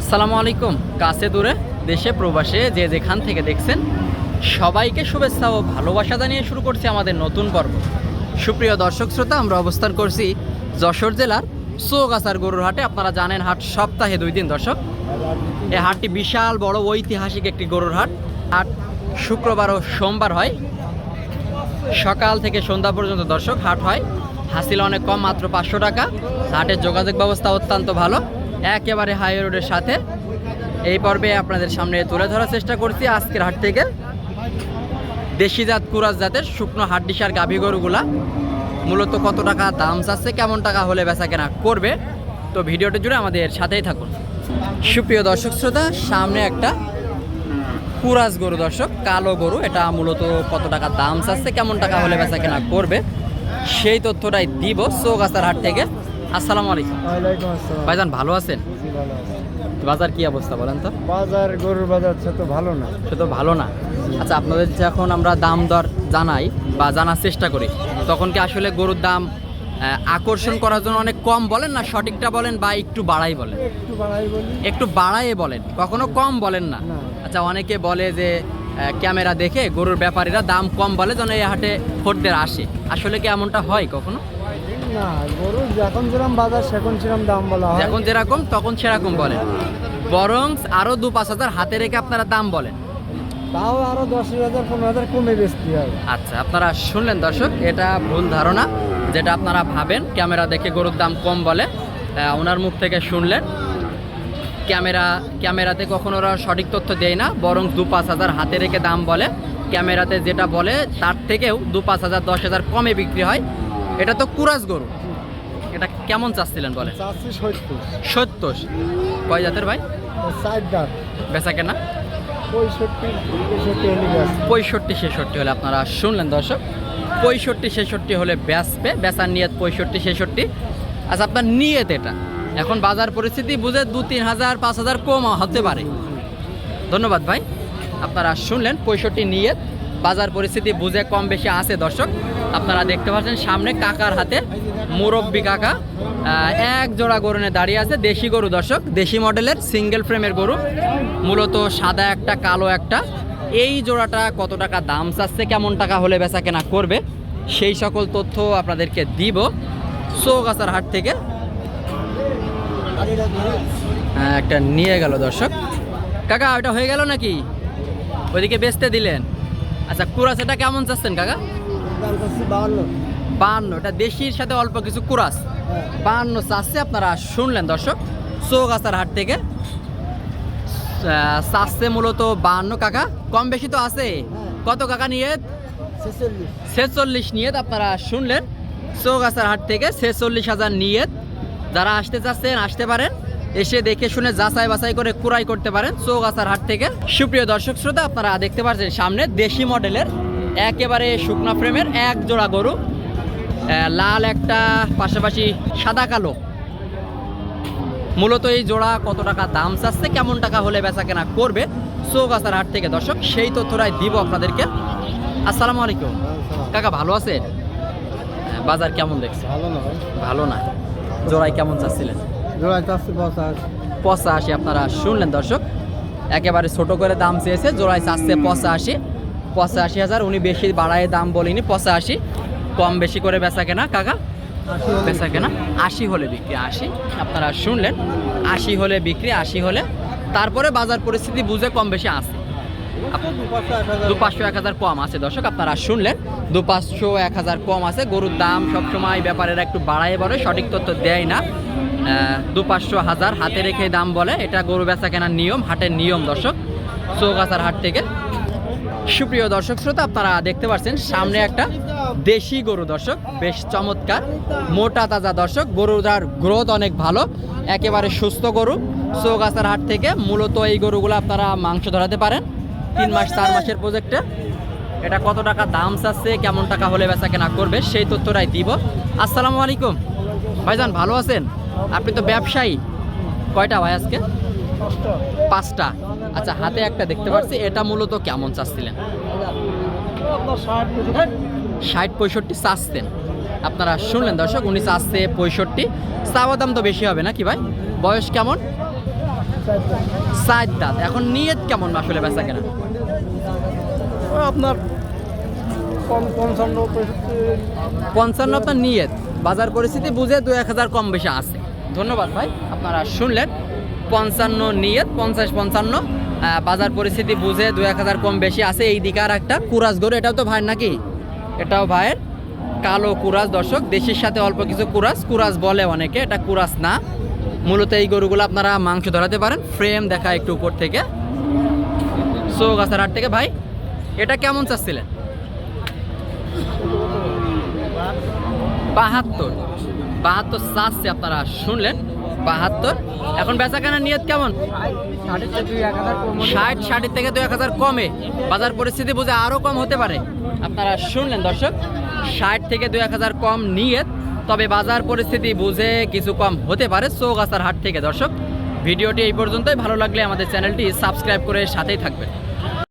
আসসালামু আলাইকুম। কাছে দূরে, দেশে, প্রবাসে, যে যেখান থেকে দেখছেন, সবাইকে শুভেচ্ছা ও ভালোবাসা জানিয়ে শুরু করছি আমাদের নতুন পর্ব। সুপ্রিয় দর্শক শ্রোতা, আমরা অবস্থান করছি যশোর জেলার চৌগাছার গরুর হাটে। আপনারা জানেন, হাট সপ্তাহে দুই দিন দর্শক। এই হাটটি বিশাল বড় ঐতিহাসিক একটি গরুর হাট। হাট শুক্রবার ও সোমবার হয়। সকাল থেকে সন্ধ্যা পর্যন্ত দর্শক, হাট হয়। হাসিল অনেক কম, মাত্র পাঁচশো টাকা। হাটের যোগাযোগ ব্যবস্থা অত্যন্ত ভালো। একেবারে হাই রোডের সাথে। এই পর্বে আপনাদের সামনে তুলে ধরার চেষ্টা করছি আজকের হাট থেকে। দেশি জাত কুরাজ জাতের শুকনো হাড্ডিসার গাভী গরুগুলা। মূলত কত টাকা দাম চাচ্ছে, কেমন টাকা হলে বেচা কেনা করবে। তো ভিডিওটা জুড়ে আমাদের সাথেই থাকুন। সুপ্রিয় দর্শক শ্রোতা, সামনে একটা কুরাজ গরু দর্শক, কালো গরু। এটা মূলত কত টাকা দাম চাচ্ছে, কেমন টাকা হলে বেচা কেনা করবে, সেই তথ্যটাই দিব চৌগাছার হাট থেকে। আসসালামু আলাইকুম। ওয়ালাইকুম আসসালাম। ভাইজান ভালো আছেন। বাজার কি অবস্থা বলেন তো? বাজার গরুর বাজার সে তো ভালো না। সে তো ভালো না। আচ্ছা আপনাদের যখন আমরা দাম দর জানাই বা জানার চেষ্টা করি তখন কি আসলে গরুর দাম আকর্ষণ করার জন্য অনেক কম বলেন না? সঠিকটা বলেন বা একটু বাড়াই বলেন? একটু বাড়াই বলেন। কখনো কম বলেন না। না। আচ্ছা অনেকে বলে যে ক্যামেরা দেখে গরুর ব্যাপারীরা দাম কম বলে যেন এই হাটে খদ্দের আসে। আসলে কি এমনটা হয় কখনো? না গরু যখন যেরকম বাজার সেখন সেরকম দাম বলা হয়। যখন যেরকম তখন সেরকম বলেন বরং আরও দু পাঁচ হাজার হাতে রেখে আপনারা দাম বলেন। তাও আরও দশ হাজার পনেরো হাজার কমে বেচতে হয়। আচ্ছা আপনারা শুনলেন দর্শক এটা ভুল ধারণা যেটা আপনারা ভাবেন ক্যামেরা দেখে গরুর দাম কম বলে ওনার মুখ থেকে শুনলেন। ক্যামেরা ক্যামেরাতে কখনো ওরা সঠিক তথ্য দেয় না বরং দু পাঁচ হাজার হাতে রেখে দাম বলে। ক্যামেরাতে যেটা বলে তার থেকেও দু পাঁচ হাজার দশ হাজার কমে বিক্রি হয়। এটা তো কুরাজ গরু। এটা কেমন চাচ্ছিলেন বলে সত্তর। কয় জাতের ভাই? বেচা কেনা? পঁয়ষট্টি ছেষট্টি হলে আপনারা শুনলেন দর্শক। পঁয়ষট্টি ছেষট্টি হলে বেচবে বেচার নিয়ত পঁয়ষট্টি ছেষট্টি। আচ্ছা আপনার নিয়ত এটা। এখন বাজার পরিস্থিতি বুঝে দু তিন হাজার পাঁচ হাজার কম হতে পারে। ধন্যবাদ ভাই। আপনারা শুনলেন পঁয়ষট্টি নিয়ত। বাজার পরিস্থিতি বুঝে কম বেশি আছে দর্শক। আপনারা দেখতে পাচ্ছেন সামনে কাকার হাতে মুরব্বী কাকা। এক জোড়া গরু নিয়ে দাঁড়িয়ে আছে, দেশি গরু দর্শক, দেশি মডেলের সিঙ্গেল ফ্রেমের গরু, মূলত সাদা একটা, কালো একটা। এই জোড়াটা কত টাকা দাম চাচ্ছে, কেমন টাকা হলে বেচা কেনা করবে, সেই সকল তথ্য আপনাদেরকে দিব চৌগাছার হাট থেকে। একটা নিয়ে গেল দর্শক। কাকা, ওটা হয়ে গেল নাকি? ওইদিকে বেচতে দিলেন। আচ্ছা কুরাস এটা কেমন চাচ্ছেন, কাকা? বাহান্ন। এটা দেশির সাথে অল্প কিছু কুরাস। বাহান্ন চাচ্ছে আপনারা শুনলেন দর্শক। চৌগাছার হাট থেকে চাচ্ছে মূলত বাহান্ন কাকা। কম বেশি তো আছে। কত কাকা নিয়ে ছেচল্লিশ। ছেচল্লিশ নিয়ত আপনারা শুনলেন। চৌগাছার হাট থেকে ছেচল্লিশ হাজার নিয়ত। যারা আসতে চাচ্ছেন আসতে পারেন। এসে দেখে শুনে যাচাই বাছাই করে কুড়াই করতে পারেন চৌগাছার হাট থেকে। সুপ্রিয় দর্শক শ্রোতা আপনারা দেখতে পাচ্ছেন সামনে দেশি মডেলের একেবারে শুকনা ফ্রেমের এক জোড়া গরু। লাল একটা পাশাপাশি সাদা কালো। মূলত এই জোড়া কত টাকা দাম চাচ্ছে কেমন টাকা হলে বেচা কেনা করবে চৌগাছার হাট থেকে দর্শক সেই তথ্যটাই দিব আপনাদেরকে। আসসালামু আলাইকুম। কাকা ভালো আছে বাজার কেমন দেখছে ভালো না ভালো না। জোড়াই কেমন চাচ্ছিলেন? জোড়ায় চাচ্ছি পঞ্চাশ পঁচাশি আপনারা শুনলেন দর্শক। একেবারে ছোট করে দাম চেয়েছে জোড়ায় চাচ্ছে পঁচাশি। পঁচাশি হাজার, উনি বেশি বাড়ায় দাম বলিনি, পঁচাশি। কম বেশি করে বেচা কেনা, কাকা? বেচা কেনা? আশি হলে বিক্রি, আশি। আপনারা শুনলেন, আশি হলে বিক্রি, আশি হলে। তারপরে বাজার পরিস্থিতি বুঝে কম বেশি আসে দু পাঁচশো এক হাজার কম আছে, দর্শক, আপনারা শুনলেন দু পাঁচশো এক হাজার কম আছে। গরুর দাম সবসময় ব্যাপারেরা একটু বাড়ায় বলে, সঠিক তথ্য দেয় না। দু পাঁচশো হাজার হাতে রেখে দাম বলে, এটা গরু বেচা কেনার নিয়ম, হাটের নিয়ম, দর্শক। চৌগাছার হাট থেকে সুপ্রিয় দর্শক শ্রোতা, আপনারা দেখতে পাচ্ছেন সামনে একটা দেশি গরু দর্শক, বেশ চমৎকার, মোটা তাজা দর্শক। গরুটার গ্রোথ অনেক ভালো, একেবারে সুস্থ গরু। চৌগাছার হাট থেকে মূলত এই গরুগুলো আপনারা মাংস ধরাতে পারেন, তিন মাস, চার মাসের প্রজেক্টে এটা কত টাকা দাম চাচ্ছে, কেমন টাকা হলে বেচা কেনা করবে, সেই তথ্যটাই দিব। আসসালামু আলাইকুম। ভাইজান, ভালো আছেন? আপনি তো ব্যবসায়ী। কয়টা ভাই আজকে? পাঁচটা? আচ্ছা হাতে একটা দেখতে পাচ্ছি এটা মূলত কেমন চাচ্ছিলেন? ষাট পঁয়ষট্টি। চাচ্ছেন। আপনারা শুনলেন দর্শক উনি চাচ্ছে পঁয়ষট্টি। চাওয়া দাম তো বেশি হবে নাকি ভাই? বয়স কেমন? সাত দাঁত। এখন নিয়ত কেমন আসলে বেচা কেনা? আপনার পঞ্চান্ন আপনার নিয়ত। বাজার পরিস্থিতি বুঝে দু এক হাজার কম বেশি আছে। ধন্যবাদ ভাই আপনারা শুনলেন। পঞ্চান্ন নিয়ত, পঞ্চাশ পঞ্চান্ন। বাজার পরিস্থিতি বুঝে দু এক হাজার কম বেশি আছে এই দিকে আর একটা কুরাস গরু, এটাও তো ভাইয়ের নাকি? এটাও ভাইয়ের কালো কুরাস, দর্শক, দেশির সাথে অল্প কিছু কুরাস কুরাস বলে অনেকে, এটা কুরাস না। মূলত এই গরুগুলো আপনারা মাংস ধরাতে পারেন ফ্রেম দেখা একটু উপর থেকে। চৌগাছার হাট থেকে ভাই, এটা কেমন চাচ্ছিলেন? বাহাত্তর। বাহাত্তর চাচ্ছে আপনারা, শুনলেন? বাহাত্তর। এখন বেচা কেনার নিয়ত কেমন? ষাট, ষাটের থেকে দু এক হাজার কমে। বাজার পরিস্থিতি বুঝে আরও কম হতে পারে। আপনারা শুনলেন দর্শক, ষাট থেকে দু এক হাজার কম নিয়ত, তবে বাজার পরিস্থিতি বুঝে কিছু কম হতে পারে চৌগাছার হাট থেকে দর্শক। ভিডিওটি এই পর্যন্তই। ভালো লাগলে আমাদের চ্যানেলটি সাবস্ক্রাইব করে সাথেই থাকবেন।